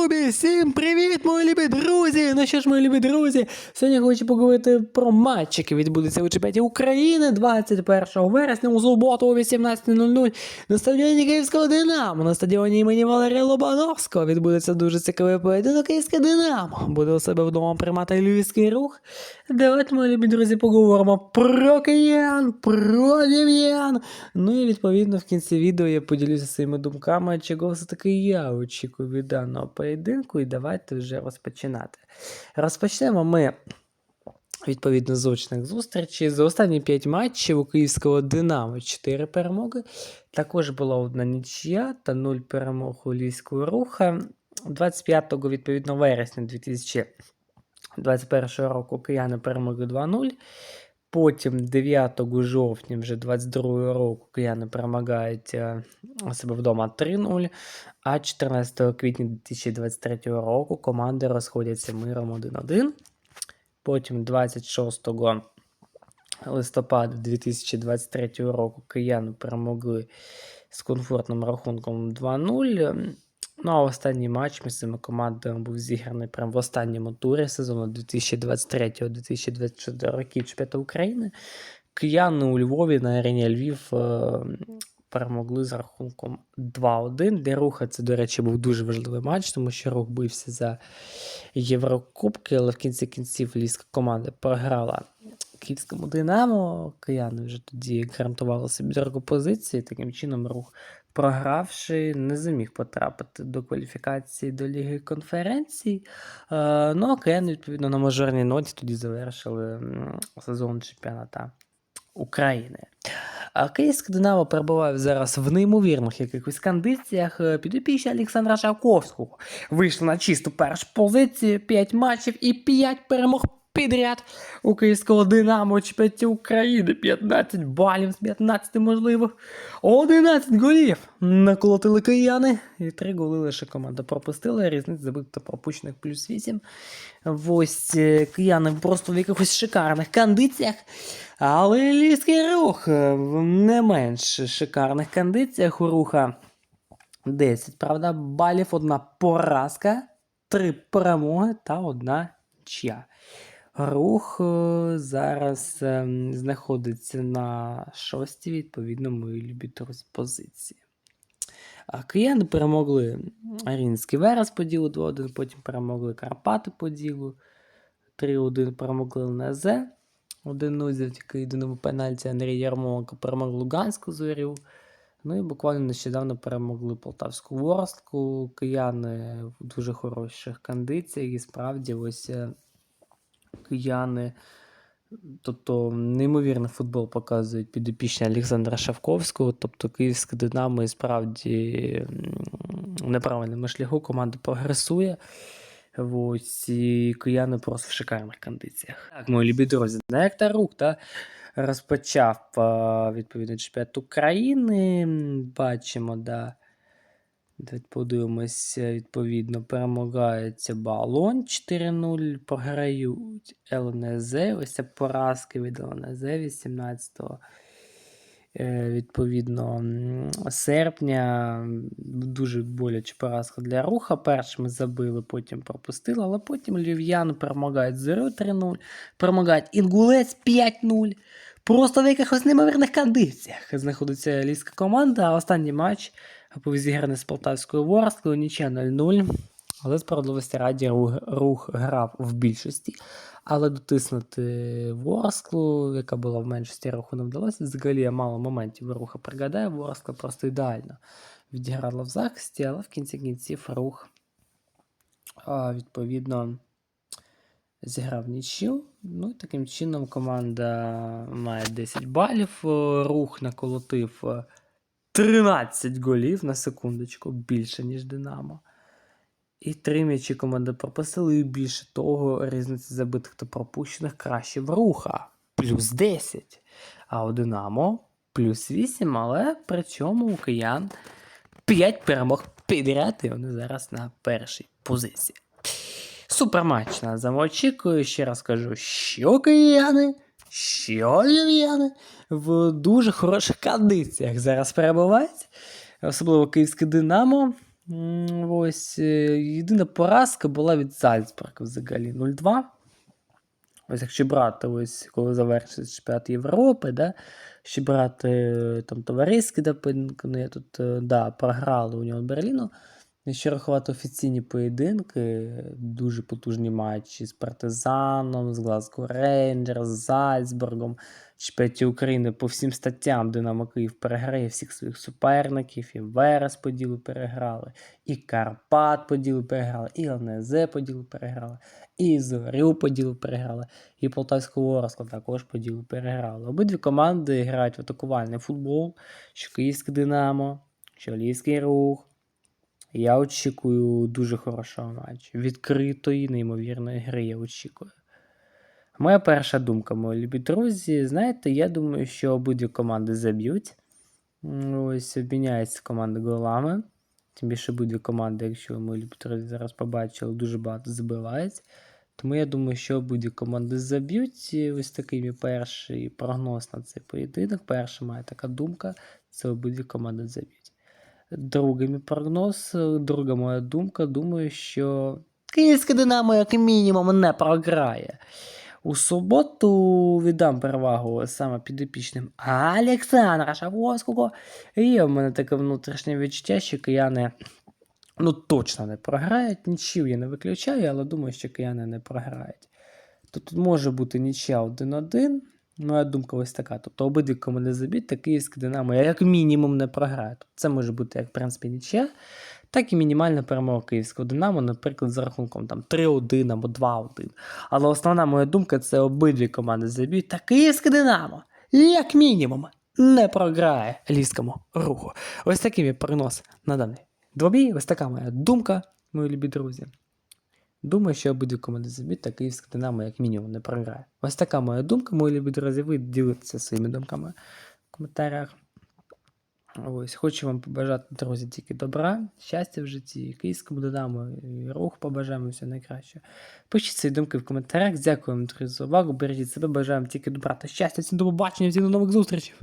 would be Всім привіт, мої любі друзі! Ну що ж, мої любі друзі, сьогодні хочу поговорити про матч, який відбудеться у чемпіонаті України 21 вересня у суботу о 18.00 на стадіоні Київського Динамо. На стадіоні імені Валерія Лобановського відбудеться дуже цікавий поєдинок Київське Динамо. Буде у себе вдома приймати львівський рух. Давайте, мої любі друзі, поговоримо про киян, про львів'ян. Ну і відповідно в кінці відео я поділюся своїми думками, чого все-таки я очікую від даного поєдинку, і давайте вже розпочинати. Розпочнемо ми. Відповідно, з очних зустрічей. За останні 5 матчів у київського Динамо 4 перемоги. Також була одна нічия та 0 перемог у Львівського руха. 25 відповідно вересня 2021 року кияни перемогли 2-0. Потім 9 жовтня вже 22 року кияни перемагають е, себе вдома 3-0. А 14 квітня 2023 року команди розходяться миром 1-1. Потім 26 листопада 2023 року кияни перемогли з комфортним рахунком 2-0. Ну а останній матч між цими командами був зіграний прямо в останньому турі сезону 2023-2024 років Чемпіонату України. Кияни у Львові на арені Львів е, перемогли з рахунком 2-1. Для руха це, до речі, був дуже важливий матч, тому що рух бився за Єврокубки, але в кінці кінців львівська команда програла київському Динамо. Кияни вже тоді гарантували собі дорогу позиції. Таким чином, рух, програвши, не зміг потрапити до кваліфікації до Ліги конференцій. Е, ну, кияни, відповідно, на мажорній ноті тоді завершили сезон чемпіоната України. А Київське Динамо перебуває зараз в неймовірних якихось кондиціях. Е, Підопічні Олександра Шавковського вийшли на чисту першу позицію, 5 матчів і 5 перемог підряд у Київського Динамо чемпіонаті України. 15 балів з 15 можливих. 11 голів наколотили кияни. І 3 голи лише команда пропустила. Різниця забитих та пропущених плюс 8. Ось е, кияни просто в якихось шикарних кондиціях. Але львівський рух е, в не менш шикарних кондиціях у руха 10. Правда, балів одна поразка, 3 перемоги та одна чия. Рух е, зараз ем, знаходиться на шостій, відповідно, мої любі позиції. Кияни перемогли Арінський Верес по ділу 2-1, потім перемогли Карпати по ділу 3-1, перемогли ЛНЗ. 1-0 завдяки єдиному пенальті Андрій Ярмоленко перемог Луганську зорю. Ну і буквально нещодавно перемогли Полтавську Воростку. Кияни в дуже хороших кондиціях. І справді ось е, кияни. Тобто неймовірний футбол показують підопічні Олександра Шавковського. Тобто Київське Динамо і справді неправильному шляху команда прогресує. Ось, і кияни просто в шикарних кондиціях. Так, мої любі друзі, Нектар Рух та розпочав а, відповідно чемпіонат України. Бачимо, да. Давайте подивимось, відповідно, перемагається Балон 4-0, програють ЛНЗ. Ось це поразки від ЛНЗ 18 е, відповідно серпня. Дуже боляча поразка для руха. Першими забили, потім пропустили, але потім львів'яни перемагають 0-3-0, перемагають Інгулець 5-0. Просто в якихось неймовірних кондиціях знаходиться львівська команда. А останній матч був зіграний з Полтавською Ворсткою, нічия 0-0. Але справедливості раді рух, рух грав в більшості. Але дотиснути Ворсклу, яка була в меншості руху, не вдалося. Взагалі мало моментів руха пригадає. Ворскла просто ідеально відіграла в захисті, але в кінці кінців рух відповідно зіграв нічю. Ну і таким чином команда має 10 балів. Рух наколотив 13 голів на секундочку, більше, ніж Динамо. І три м'ячі команда пропустили, і більше того, різниця забитих та пропущених краще в руха. Плюс 10. А у Динамо плюс 8, але при цьому у киян 5 перемог підряд, і вони зараз на першій позиції. Супер матч нас очікує. Ще раз кажу, що кияни, що львів'яни в дуже хороших кондиціях зараз перебувають. Особливо київське Динамо. Ось е, єдина поразка була від Зальцбурга взагалі 0-2. Ось якщо брати, ось коли завершиться чемпіонат Європи, да, ще брати е, там товариські допинки, ну я тут е, да, програли Уніон Берліну. Якщо рахувати офіційні поєдинки, дуже потужні матчі з Партизаном, з Глазго Рейнджерс, з Зальцбургом, чемпіонаті України по всім статтям Динамо Київ переграє всіх своїх суперників, і Верес по ділу переграли, і Карпат по ділу переграли, і ЛНЗ по ділу переграли, і Зорю по ділу переграли, і Полтавську Ворскла також по ділу переграли. Обидві команди грають в атакувальний футбол, що Київське Динамо, що Львівський рух. Я очікую дуже хорошого матчу. Відкритої, неймовірної гри я очікую. Моя перша думка, мої любі друзі. Знаєте, я думаю, що обидві команди заб'ють. Ось обміняються команди голами. Тим більше обидві команди, якщо мої любі друзі, зараз побачили, дуже багато забивають. Тому я думаю, що обидві команди заб'ють. Ось такий мій перший прогноз на цей поєдинок. Перша моя така думка це обидві команди заб'ють. Другий мій прогноз, е, друга моя думка, думаю, що Київське Динамо як мінімум не програє. У суботу віддам перевагу саме підопічним Олександра Шавовського. Є в мене таке внутрішнє відчуття, що кияни ну, точно не програють. Нічів я не виключаю, але думаю, що кияни не програють. То тут може бути нічия 1-1. Моя думка ось така. Тобто обидві команди заб'ють, та київське Динамо як мінімум не програє. Тобто це може бути як в принципі нічия, так і мінімальна перемога київського Динамо, наприклад, за рахунком там 3-1 або 2-1. Але основна моя думка це обидві команди заб'ють, та київське Динамо, як мінімум, не програє львівському руху. Ось такий мій прогноз на даний двобій. Ось така моя думка, мої любі друзі. Думаю, що обидві команди заб'ють, та київське Динамо як мінімум не програє. Ось така моя думка, мої любі друзі. Ви ділитеся своїми думками в коментарях. Ось, хочу вам побажати, друзі, тільки добра, щастя в житті, київському Динамо, і рух побажаємо все найкраще. Пишіть свої думки в коментарях. Дякую вам, друзі, за увагу. Бережіть себе, бажаємо тільки добра та щастя. Всім до побачення, всім до нових зустрічей.